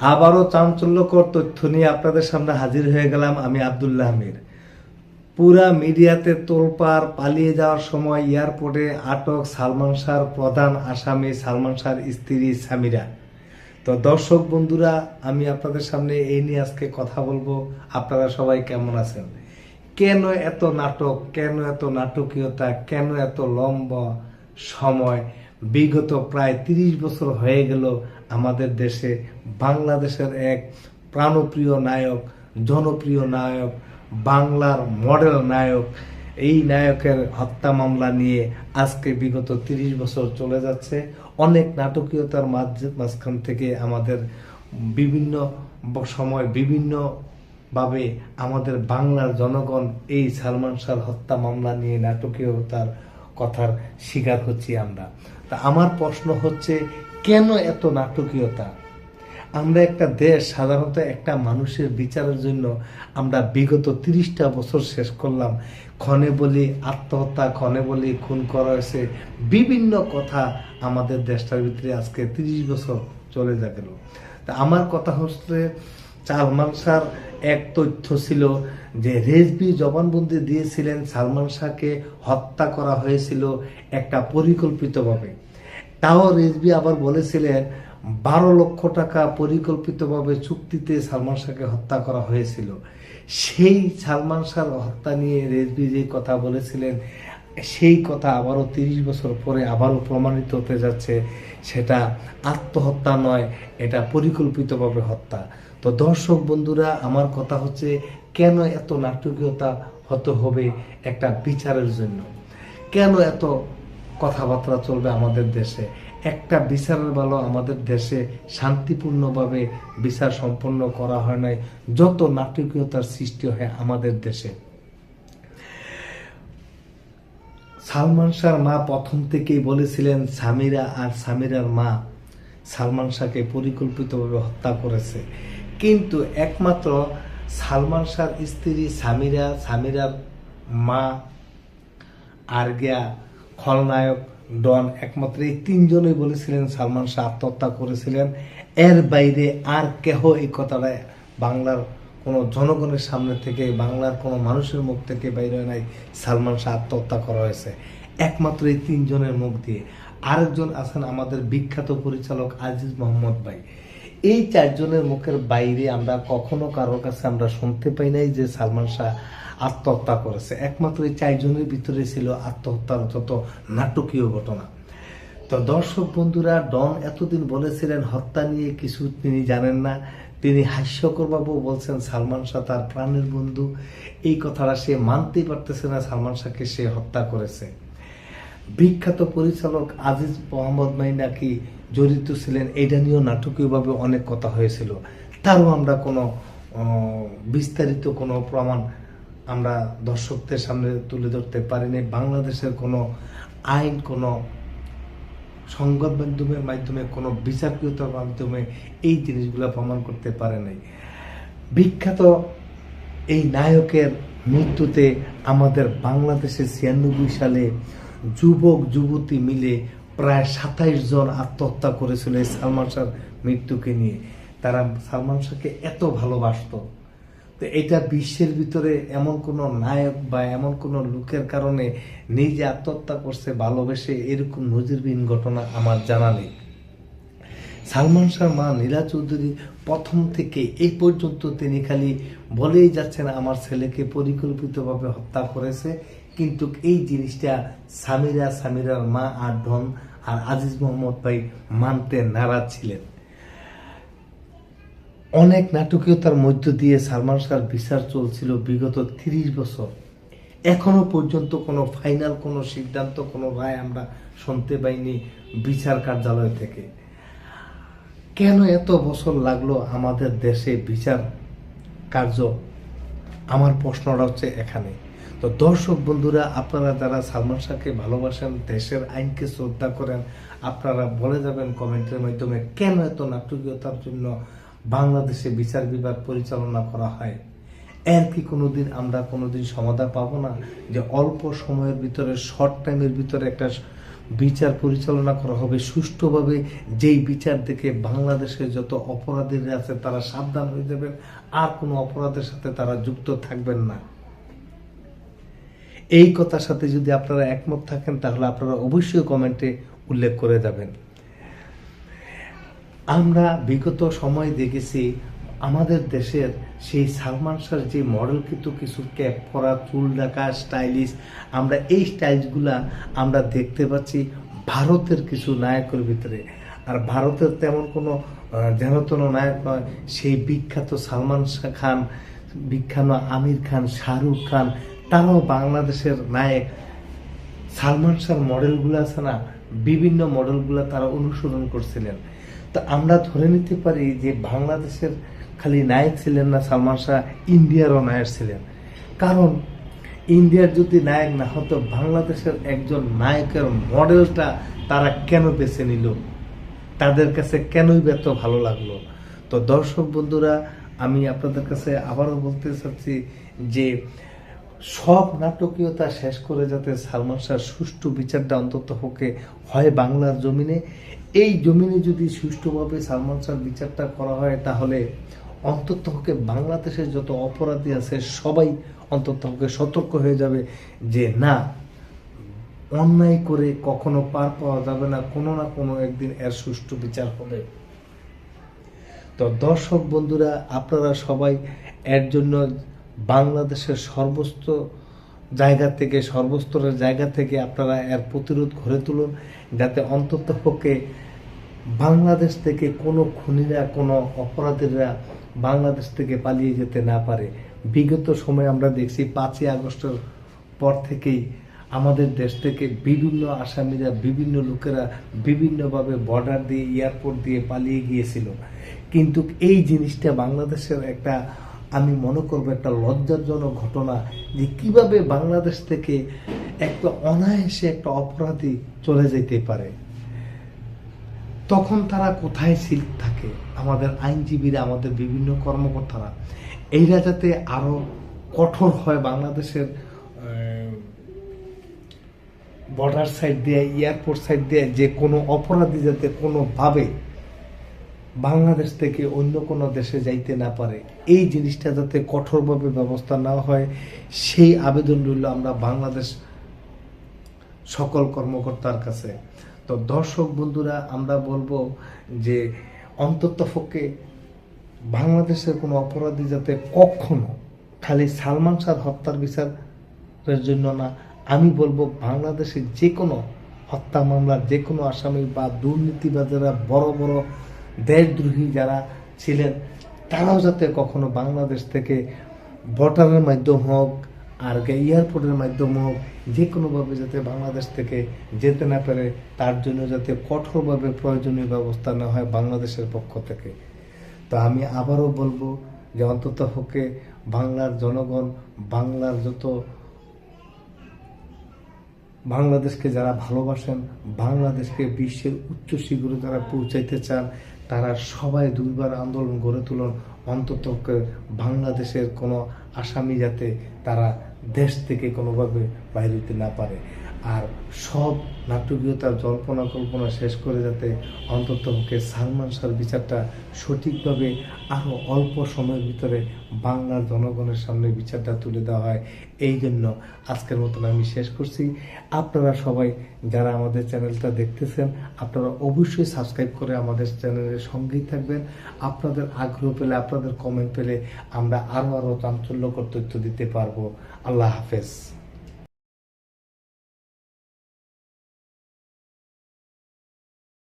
আবারও চাঞ্চল্যকর তথ্য নিয়ে আপনাদের সামনে হাজির হয়ে গেলাম আমি আবদুল্লাহ আমির। পুরা মিডিয়াতে তোলপার পালিয়ে যাওয়ার সময় এয়ারপোর্টে আটক সালমান শাহর প্রধান আসামি সালমান শাহর স্ত্রী সামিরা। তো দর্শক বন্ধুরা, আমি আপনাদের সামনে এই নিয়ে আজকে কথা বলব। আপনারা সবাই কেমন আছেন? কেন এত নাটক? কেন এত নাটকীয়তা? কেন এত লম্বা সময়? বিগত প্রায় তিরিশ বছর হয়ে গেল আমাদের দেশে বাংলাদেশের এক প্রাণপ্রিয় নায়ক, জনপ্রিয় নায়ক, বাংলার মডেল নায়ক। এই নায়কের হত্যা মামলা নিয়ে আজকে বিগত তিরিশ বছর চলে যাচ্ছে। অনেক নাটকীয়তার মাঝ- মাঝখান থেকে আমাদের বিভিন্ন সময় বিভিন্ন ভাবে আমাদের বাংলার জনগণ এই সালমান শাহ হত্যা মামলা নিয়ে নাটকীয়তার কথার শিকার হচ্ছি আমরা। তা আমার প্রশ্ন হচ্ছে কেন এত নাটকীয়তা? আমরা একটা দেশ, সাধারণত একটা মানুষের বিচারের জন্য আমরা বিগত তিরিশটা বছর শেষ করলাম। ক্ষণে বলি আত্মহত্যা, ক্ষণে বলি খুন করা হয়েছে। বিভিন্ন কথা আমাদের দেশটার ভিতরে আজকে তিরিশ বছর চলে যা গেল। তা আমার কথা হচ্ছে, সালমান শাহর এক তথ্য ছিল যে রেজবি জবানবন্দি দিয়েছিলেন সালমান শাহকে হত্যা করা হয়েছিল একটা পরিকল্পিতভাবে। তাও রেজবি আবার বলেছিলেন, বারো লক্ষ টাকা পরিকল্পিতভাবে চুক্তিতে সালমান শাহকে হত্যা করা হয়েছিল। সেই সালমান শাহর হত্যা নিয়ে রেজবি যে কথা বলেছিলেন, সেই কথা আবারও তিরিশ বছর পরে আবারও প্রমাণিত হতে যাচ্ছে, সেটা আত্মহত্যা নয়, এটা পরিকল্পিতভাবে হত্যা। তো দর্শক বন্ধুরা, আমার কথা হচ্ছে, কেন এত নাটকীয়তা হতে হবে একটা বিচারের জন্য? কেন এত কথাবার্তা চলবে আমাদের দেশে। একটা বিচারের ভালো আমাদের দেশে শান্তিপূর্ণভাবে বিচার সম্পন্ন করা হয় নাই, যত নাটকীয়তার সৃষ্টি হয় আমাদের দেশে। সালমান শাহর মা প্রথম থেকেই বলেছিলেন, সামিরা আর সামিরার মা সালমান শাহকে পরিকল্পিতভাবে হত্যা করেছে। কিন্তু একমাত্র সালমান শাহর স্ত্রী সামিরা, সামিরার মা আরগিয়া খলনায়ক ডন একমাত্র এই তিনজনই বলেছিলেন, সালমান শাহ আত্মহত্যা করেছিলেন। এর বাইরে আর কেহ এই কথাটা বাংলার কোনো জনগণের সামনে থেকে, বাংলার কোনো মানুষের মুখ থেকে বাইরে নাই, সালমান শাহ আত্মহত্যা করা হয়েছে। একমাত্র এই তিনজনের মুখ দিয়ে। আরেকজন আছেন আমাদের বিখ্যাত পরিচালক আজিজ মোহাম্মদ ভাই। এই চারজনের মুখের বাইরে আমরা কখনো কারোর কাছে আমরা শুনতে পাই নাই যে সালমান শাহ আত্মহত্যা করেছে। একমাত্র এই চারজনের ভিতরে ছিল আত্মহত্যার যত নাটকীয় ঘটনা। তো দর্শক বন্ধুরা, ডন এতদিন বলেছিলেন, হত্যা নিয়ে কিছু তিনি জানেন না। তিনি হাস্যকরবাবু বলছেন, সালমান শাহ তার প্রাণের বন্ধু। এই কথাটা সে মানতেই পারতেছে না, সালমান শাহকে সে হত্যা করেছে। বিখ্যাত পরিচালক আজিজ মোহাম্মদ মাই নাকি জড়িত ছিলেন, এটা নিয়েও নাটকীয়ভাবে অনেক কথা হয়েছিল। তারও আমরা কোনো বিস্তারিত কোনো প্রমাণ আমরা দর্শকদের সামনে তুলে ধরতে পারিনি। বাংলাদেশের কোনো আইন, কোনো সংবাদ মাধ্যমের মাধ্যমে, কোনো বিচারকীয়তার মাধ্যমে এই জিনিসগুলো প্রমাণ করতে পারে নাই বিখ্যাত এই নায়কের মৃত্যুতে আমাদের বাংলাদেশে ছিয়ানব্বই সালে যুবক, যুবতী মিলে প্রায় সাতাইশ জন আত্মহত্যা করেছিল এই সালমান শাহর মৃত্যুকে নিয়ে। তারা সালমান শাহকে এত ভালোবাসতো। এটা বিশ্বের ভিতরে এমন কোনো নায়ক বা এমন কোনো লোকের কারণে নিজে আত্মহত্যা করছে, ভালোবেসে এরকম নজিরবিহীন ঘটনা আমার জানা নেই। সালমান শাহ, মা নীলা চৌধুরী প্রথম থেকে এই পর্যন্ত তিনি খালি বলেই যাচ্ছেন, আমার ছেলেকে পরিকল্পিতভাবে হত্যা করেছে। কিন্তু এই জিনিসটা সামিরা সামিরার মা আর ধন আর আজিজ মোহাম্মদ ভাই মানতে নারাজ ছিলেন। অনেক নাটকীয়তার মধ্য দিয়ে সালমান শাহর বিচার চলছিল বিগত তিরিশ বছর। এখনও পর্যন্ত কোনো ফাইনাল কোনো সিদ্ধান্ত, কোনো রায় আমরা শুনতে পাইনি বিচার কার্যালয় থেকে। কেন এত বছর লাগল আমাদের দেশে বিচার কার্য? আমার প্রশ্নটা হচ্ছে এখানে। তো দর্শক বন্ধুরা, আপনারা যারা সালমান শাহকে ভালোবাসেন, দেশের আইনকে শ্রদ্ধা করেন, আপনারা বলে যাবেন কমেন্টের মাধ্যমে কেন এত নাটকীয়তার জন্য বাংলাদেশে বিচার বিভাগ পরিচালনা করা হয়। এর কি কোনোদিন আমরা কোনোদিন সমাধান পাবো না? যে অল্প সময়ের ভিতরে শর্ট টাইমের ভিতরে একটা বিচার পরিচালনা করা হবে। সুষ্ঠুভাবে যেই বিচার দেখে বাংলাদেশে যত অপরাধীরা আছে, তারা সাবধান হয়ে যাবেন। আর কোনো অপরাধের সাথে তারা যুক্ত থাকবেন না। এই কথার সাথে যদি আপনারা একমত থাকেন, তাহলে আপনারা অবশ্যই কমেন্টে উল্লেখ করে যাবেন। আমরা বিগত সময় দেখেছি আমাদের দেশের সেই সালমান শাহর যে মডেল কিন্তু কিছু ক্যাপ করা চুল ঢাকা স্টাইলিশ আমরা এই স্টাইলসগুলা আমরা দেখতে পাচ্ছি ভারতের কিছু নায়কের ভিতরে। আর ভারতের তেমন কোনো যেনতেন নায়ক নয়, সেই বিখ্যাত সালমান শাহ খান, বিখ্যাত আমির খান, শাহরুখ খান, তারাও বাংলাদেশের নায়ক। সালমান শাহর মডেলগুলো আছে না, বিভিন্ন মডেলগুলো তারা অনুসরণ করছিলেন। তো আমরা ধরে নিতে পারি যে বাংলাদেশের খালি নায়ক ছিলেন না সালমান শাহ ইন্ডিয়ারও নায়ক ছিলেন। কারণ ইন্ডিয়ার যদি নায়ক না হতো, বাংলাদেশের একজন নায়কের মডেলটা তারা কেন বেছে নিল? তাদের কাছে কেনই এত ভালো লাগল? তো দর্শক বন্ধুরা, আমি আপনাদের কাছে আবারও বলতে চাচ্ছি যে সব নাটকীয়তা শেষ করে যাতে সালমান শাহ সুষ্ঠু বিচারটা অন্তত হোকে হয় বাংলার জমিনে এই জমিনে যদি সুষ্ঠুভাবে সালমান শাহর বিচারটা করা হয়, তাহলে অন্তত হোকে বাংলাদেশের যত অপরাধী আছে, সবাই অন্তত হোকে সতর্ক হয়ে যাবে যে না, অন্যায় করে কখনো পার পাওয়া যাবে না, কোনো না কোনো একদিন এর সুষ্ঠু বিচার হবে। তো দর্শক বন্ধুরা, আপনারা সবাই এর জন্য বাংলাদেশের সর্বস্ত জায়গা থেকে, সর্বস্তরের জায়গা থেকে আপনারা এর প্রতিরোধ গড়ে তুলুন, যাতে অন্তত পক্ষে বাংলাদেশ থেকে কোনো খুনিরা, কোনো অপরাধীরা বাংলাদেশ থেকে পালিয়ে যেতে না পারে। বিগত সময় আমরা দেখছি পাঁচই আগস্টের পর থেকেই আমাদের দেশ থেকে বিভিন্ন আসামিরা, বিভিন্ন লোকেরা বিভিন্নভাবে বর্ডার দিয়ে, এয়ারপোর্ট দিয়ে পালিয়ে গিয়েছিল। কিন্তু এই জিনিসটা বাংলাদেশের একটা আমি মনে করব একটা লজ্জাজনক ঘটনা যে কীভাবে বাংলাদেশ থেকে একটা অনায়াসে একটা অপরাধী চলে যেতে পারে। তখন তারা কোথায় ছিল থাকে? আমাদের আইনজীবীরা, আমাদের বিভিন্ন কর্মকর্তারা এইরা যাতে আরও কঠোর হয় বাংলাদেশের বর্ডার সাইড দিয়ে এয়ারপোর্ট সাইড দিয়ে যে কোনো অপরাধী যাতে কোনোভাবে বাংলাদেশ থেকে অন্য কোনো দেশে যাইতে না পারে, এই জিনিসটা যাতে কঠোরভাবে ব্যবস্থা না হয়, সেই আবেদন রইল আমরা বাংলাদেশ সকল কর্মকর্তার কাছে। তো দর্শক বন্ধুরা, আমরা বলব যে অন্তত পক্ষে বাংলাদেশের কোনো অপরাধী যাতে কখনো খালি সালমান শাহ হত্যার বিচারের জন্য না, আমি বলব বাংলাদেশের যে কোনো হত্যা মামলার যে কোনো আসামি বা দুর্নীতিবাজেরা বড় বড় দেশদ্রোহী যারা ছিলেন, তারাও যাতে কখনো বাংলাদেশ থেকে ভোটারের মাধ্যম হোক আর এয়ারপোর্টের মাধ্যম হোক যে কোনোভাবে যাতে বাংলাদেশ থেকে যেতে না পারে, তার জন্য যাতে কঠোরভাবে প্রয়োজনীয় ব্যবস্থা নেওয়া হয় বাংলাদেশের পক্ষ থেকে। তো আমি আবারও বলব যে অন্তত হোকে বাংলার জনগণ, বাংলার যত বাংলাদেশকে যারা ভালোবাসেন, বাংলাদেশকে বিশ্বের উচ্চ শিখরে যারা পৌঁছাইতে চান তারা সবাই দুইবার আন্দোলন গড়ে তুলুন। অন্তত বাংলাদেশের কোনো আসামি যাতে তারা দেশ থেকে কোনোভাবে বাইরে হতে না পারে। আর সব নাটকীয়তার জল্পনা কল্পনা শেষ করে যাতে অন্তত পক্ষে সালমান শাহর বিচারটা সঠিকভাবে আরও অল্প সময়ের ভিতরে বাংলার জনগণের সামনে বিচারটা তুলে দেওয়া হয়, এই জন্য আজকের মতন আমি শেষ করছি। আপনারা সবাই যারা আমাদের চ্যানেলটা দেখতেছেন, আপনারা অবশ্যই সাবস্ক্রাইব করে আমাদের চ্যানেলের সঙ্গেই থাকবেন। আপনাদের আগ্রহ পেলে, আপনাদের কমেন্ট পেলে আমরা আরও আরও চাঞ্চল্যকর তথ্য দিতে পারব। আল্লাহ হাফেজ।